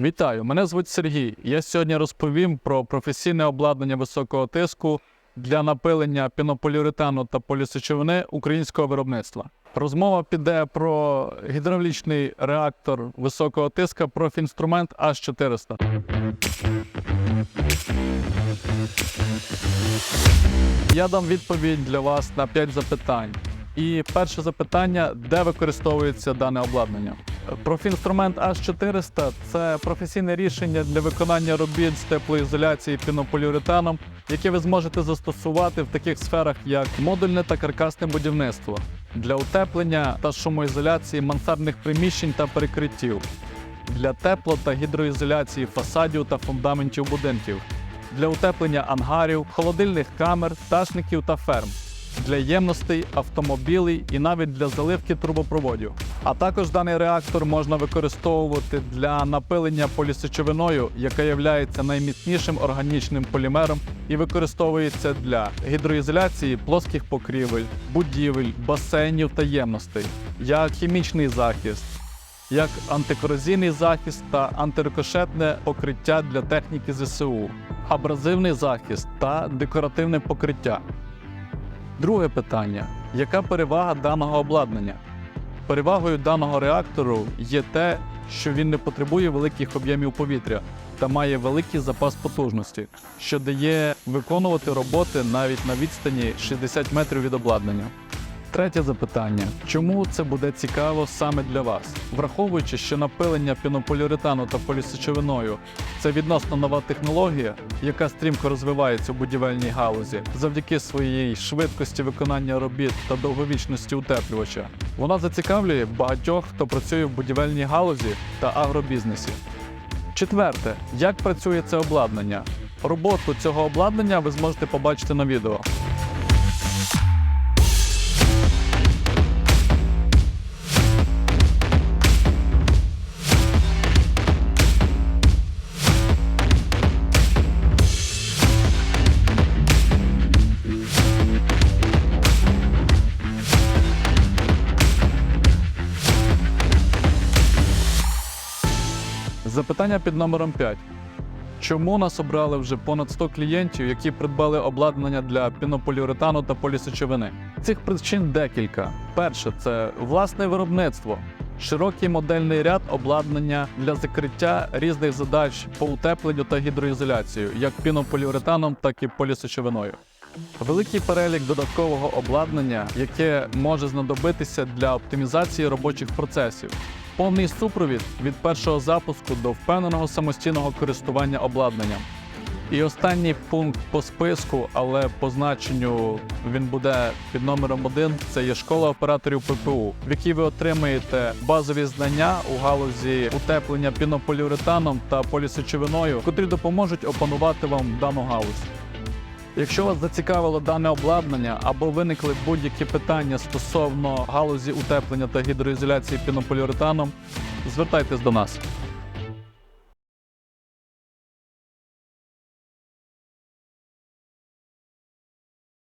Вітаю, мене звуть Сергій. Я сьогодні розповім про професійне обладнання високого тиску для напилення пінополіуретану та полісечовини українського виробництва. Розмова піде про гідравлічний реактор високого тиска профінструмент H400. Я дам відповідь для вас на 5 запитань. І перше запитання: де використовується дане обладнання? Профінструмент H400 це професійне рішення для виконання робіт з теплоізоляції пінополіуретаном, яке ви зможете застосувати в таких сферах, як модульне та каркасне будівництво для утеплення та шумоізоляції мансардних приміщень та перекриттів, для тепло та гідроізоляції фасадів та фундаментів будинків, для утеплення ангарів, холодильних камер, пташників та ферм, для ємностей, автомобілей і навіть для заливки трубопроводів. А також даний реактор можна використовувати для напилення полісечовиною, яка є найміцнішим органічним полімером і використовується для гідроізоляції плоских покрівель, будівель, басейнів та ємностей, як хімічний захист, як антикорозійний захист та антирикошетне покриття для техніки ЗСУ, абразивний захист та декоративне покриття. Друге питання: яка перевага даного обладнання? Перевагою даного реактору є те, що він не потребує великих об'ємів повітря та має великий запас потужності, що дає виконувати роботи навіть на відстані 60 метрів від обладнання. Третє запитання: чому це буде цікаво саме для вас? Враховуючи, що напилення пінополіуретану та полісечовиною це відносно нова технологія, яка стрімко розвивається у будівельній галузі завдяки своїй швидкості виконання робіт та довговічності утеплювача. Вона зацікавлює багатьох, хто працює в будівельній галузі та агробізнесі. Четверте, як працює це обладнання? Роботу цього обладнання ви зможете побачити на відео. Запитання під номером 5. Чому нас обрали вже понад 100 клієнтів, які придбали обладнання для пінополіуретану та полісечовини? Цих причин декілька. Перше це власне виробництво, широкий модельний ряд обладнання для закриття різних задач по утепленню та гідроізоляцію, як пінополіуретаном, так і полісечовиною. Великий перелік додаткового обладнання, яке може знадобитися для оптимізації робочих процесів. Повний супровід від першого запуску до впевненого самостійного користування обладнанням. І останній пункт по списку, але по значенню він буде під номером 1, це є школа операторів ППУ, в якій ви отримаєте базові знання у галузі утеплення пінополіуретаном та полісечовиною, котрі допоможуть опанувати вам дану галузь. Якщо вас зацікавило дане обладнання або виникли будь-які питання стосовно галузі утеплення та гідроізоляції пінополіуретаном, звертайтесь до нас.